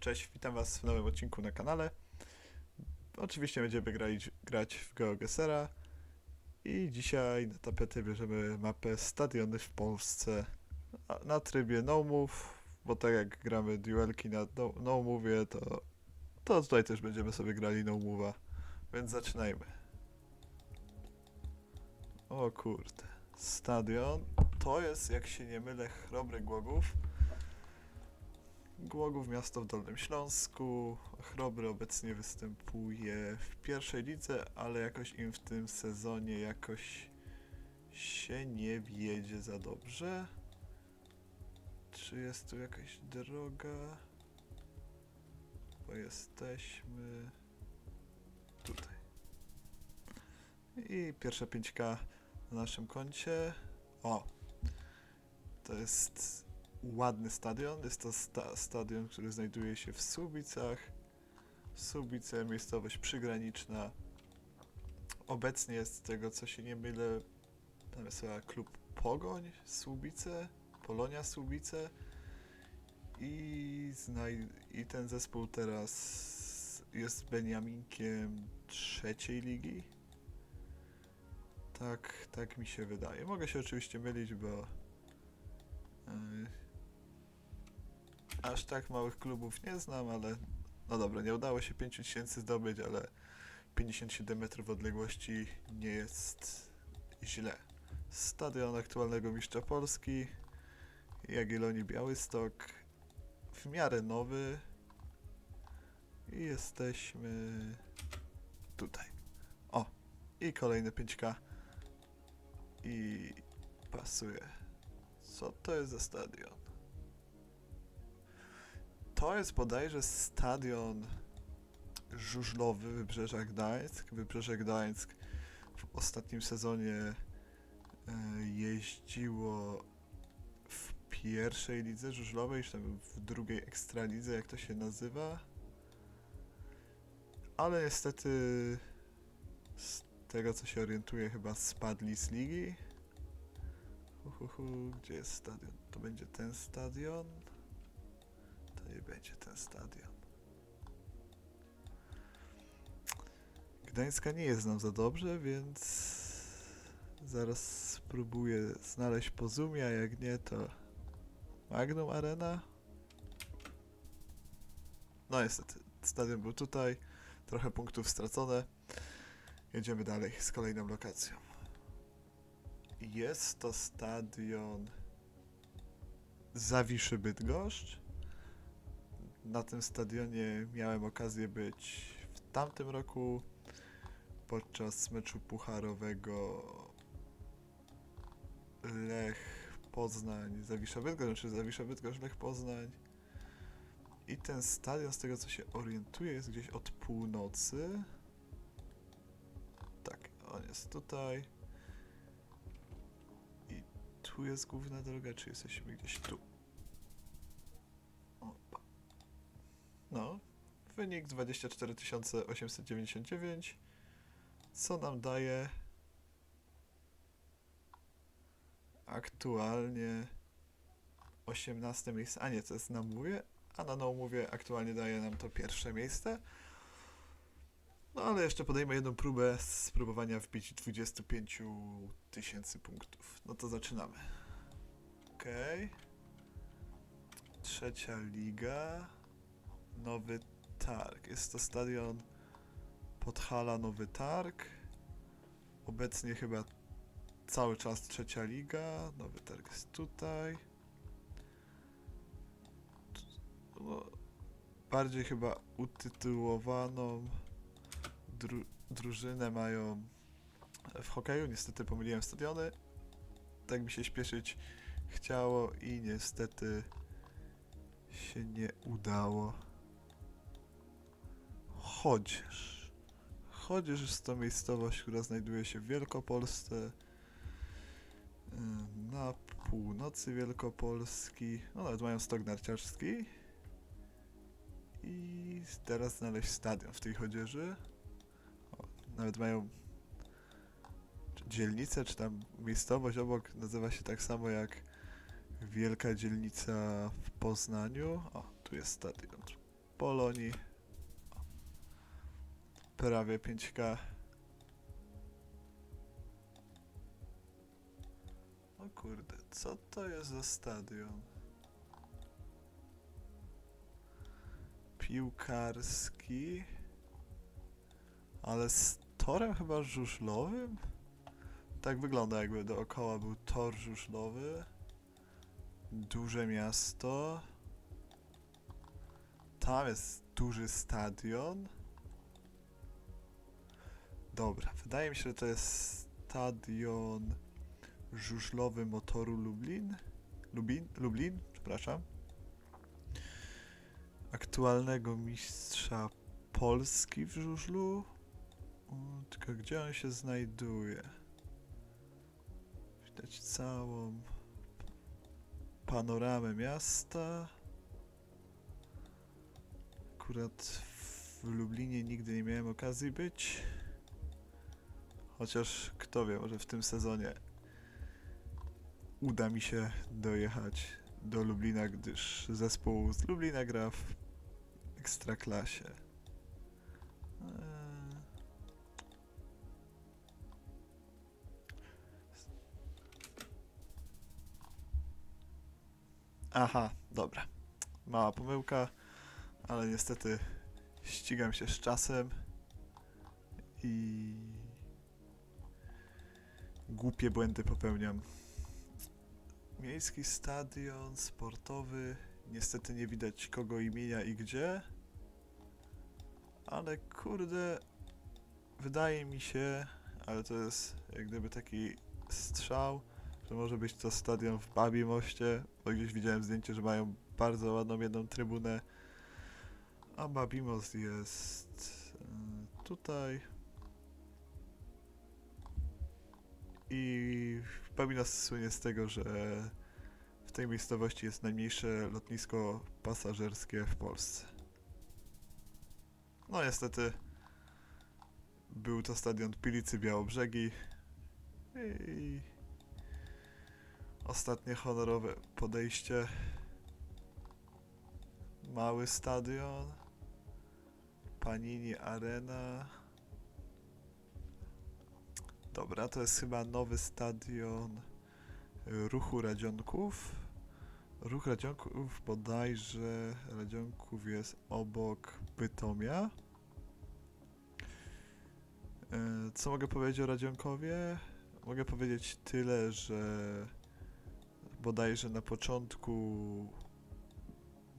Cześć, witam Was w nowym odcinku na kanale. Oczywiście będziemy grać, grać w GeoGesera i dzisiaj na tapetę bierzemy mapę Stadiony w Polsce na trybie No Move, bo tak jak gramy duelki na No, no Move, to, to tutaj też będziemy sobie grali No Move'a, więc zaczynajmy. O kurde, stadion to jest, jak się nie mylę, Chrobry Głogów. Głogów miasto w Dolnym Śląsku. Chrobry obecnie występuje w pierwszej lidze, ale jakoś im w tym sezonie jakoś się nie wiedzie za dobrze. Czy jest tu jakaś droga? Bo jesteśmy tutaj. I pierwsza 5K na naszym koncie. O! To jest ładny stadion. Jest to sta stadion, który znajduje się w Słubicach. Słubice, miejscowość przygraniczna. Obecnie jest z tego, co się nie mylę, tam jest chyba klub Pogoń Słubice, Polonia Słubice. I, I ten zespół teraz jest Beniaminkiem trzeciej ligi. Tak, tak mi się wydaje. Mogę się oczywiście mylić, bo yy, aż tak małych klubów nie znam, ale no dobra, nie udało się 5000 zdobyć, ale 57 metrów odległości nie jest źle. Stadion aktualnego mistrza Polski, Jagiellonii Białystok, w miarę nowy i jesteśmy tutaj. O, i kolejne 5K i pasuje. Co to jest za stadion? To jest bodajże stadion żużlowy Wybrzeża Gdańsk. Wybrzeże Gdańsk w ostatnim sezonie e, jeździło w pierwszej lidze żużlowej, czy tam w drugiej ekstralidze, jak to się nazywa. Ale niestety z tego co się orientuję chyba spadli z ligi. Hu, hu, hu. Gdzie jest stadion? To będzie ten stadion. To nie będzie ten stadion. Gdańska nie jest nam za dobrze, więc zaraz spróbuję znaleźć Pozumia, jak nie to Magnum Arena. No niestety, stadion był tutaj, trochę punktów stracone. Jedziemy dalej z kolejną lokacją. Jest to stadion Zawiszy Bydgoszcz. Na tym stadionie miałem okazję być w tamtym roku podczas meczu pucharowego Lech Poznań Zawisza Bydgoszcz, czy Zawisza Bydgoszcz Lech Poznań. I ten stadion, z tego co się orientuję, jest gdzieś od północy. Tak, on jest tutaj. I tu jest główna droga, czy jesteśmy gdzieś tu? Opa. No, wynik 24 899, co nam daje aktualnie 18 miejsce, a nie, to jest na mówię, a na no mówię aktualnie daje nam to pierwsze miejsce. No ale jeszcze podejmę jedną próbę spróbowania wbić 25 tysięcy punktów. No to zaczynamy. Okej. Trzecia liga. Nowy Targ. Jest to stadion Podhala Nowy Targ. Obecnie chyba cały czas trzecia liga. Nowy Targ jest tutaj. Tu- No, bardziej chyba utytułowaną dru drużynę mają w hokeju. Niestety pomyliłem stadiony. Tak mi się śpieszyć chciało i niestety się nie udało. Chodzież. Chodzież jest to miejscowość, która znajduje się w Wielkopolsce. y, Na północy Wielkopolski. No nawet mają stok narciarski. I teraz znaleźć stadion w tej chodzieży. O, nawet mają dzielnicę, czy tam miejscowość obok nazywa się tak samo jak wielka dzielnica w Poznaniu. O, Tu jest stadion Polonii. Prawie 5K. O kurde, co to jest za stadion? Piłkarski. Ale z torem chyba żużlowym? Tak wygląda jakby dookoła był tor żużlowy. Duże miasto. Tam jest duży stadion. Dobra, wydaje mi się, że to jest stadion żużlowy motoru Lublin. Lubin? Lublin, przepraszam. Aktualnego mistrza Polski w żużlu. O, tylko gdzie on się znajduje? Widać całą panoramę miasta. Akurat w Lublinie nigdy nie miałem okazji być. Chociaż kto wie, może w tym sezonie uda mi się dojechać do Lublina, gdyż zespół z Lublina gra w Ekstraklasie. Eee. Aha, dobra. Mała pomyłka, ale niestety ścigam się z czasem i głupie błędy popełniam. Miejski stadion sportowy. Niestety nie widać kogo imienia i gdzie. Ale kurde, wydaje mi się, ale to jest jak gdyby taki strzał, że może być to stadion w Babimoście, bo gdzieś widziałem zdjęcie, że mają bardzo ładną jedną trybunę. A Babimos jest y, tutaj. I Babinos słynie z tego, że w tej miejscowości jest najmniejsze lotnisko pasażerskie w Polsce. No niestety był to stadion Pilicy Białobrzegi i ostatnie honorowe podejście. Mały stadion. Panini Arena. Dobra, to jest chyba nowy stadion Ruchu Radzionków. Ruch Radzionków bodajże Radzionków jest obok Bytomia. E, Co mogę powiedzieć o Radzionkowie? Mogę powiedzieć tyle, że bodajże na początku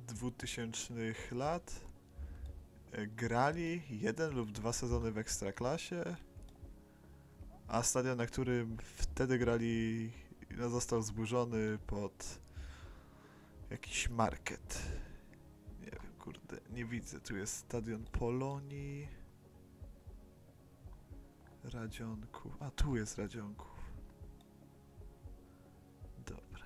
2000 lat e, grali jeden lub dwa sezony w Ekstraklasie, a stadion, na którym wtedy grali, no, został zburzony pod jakiś market. Nie wiem, kurde, nie widzę. Tu jest stadion Polonii. Radzionków. A, tu jest Radzionków. Dobra.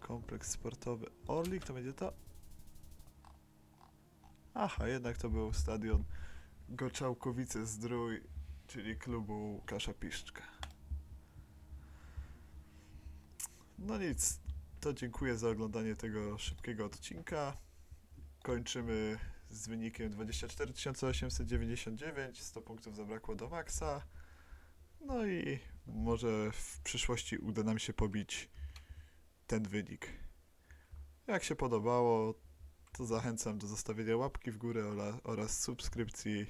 Kompleks sportowy Orlik, to będzie to? Aha, jednak to był stadion Goczałkowice Zdrój, czyli klubu Łukasza Piszczka. No nic, to dziękuję za oglądanie tego szybkiego odcinka. Kończymy z wynikiem 24 899, 100 punktów zabrakło do maksa. No i może w przyszłości uda nam się pobić ten wynik. Jak się podobało, to zachęcam do zostawienia łapki w górę oraz subskrypcji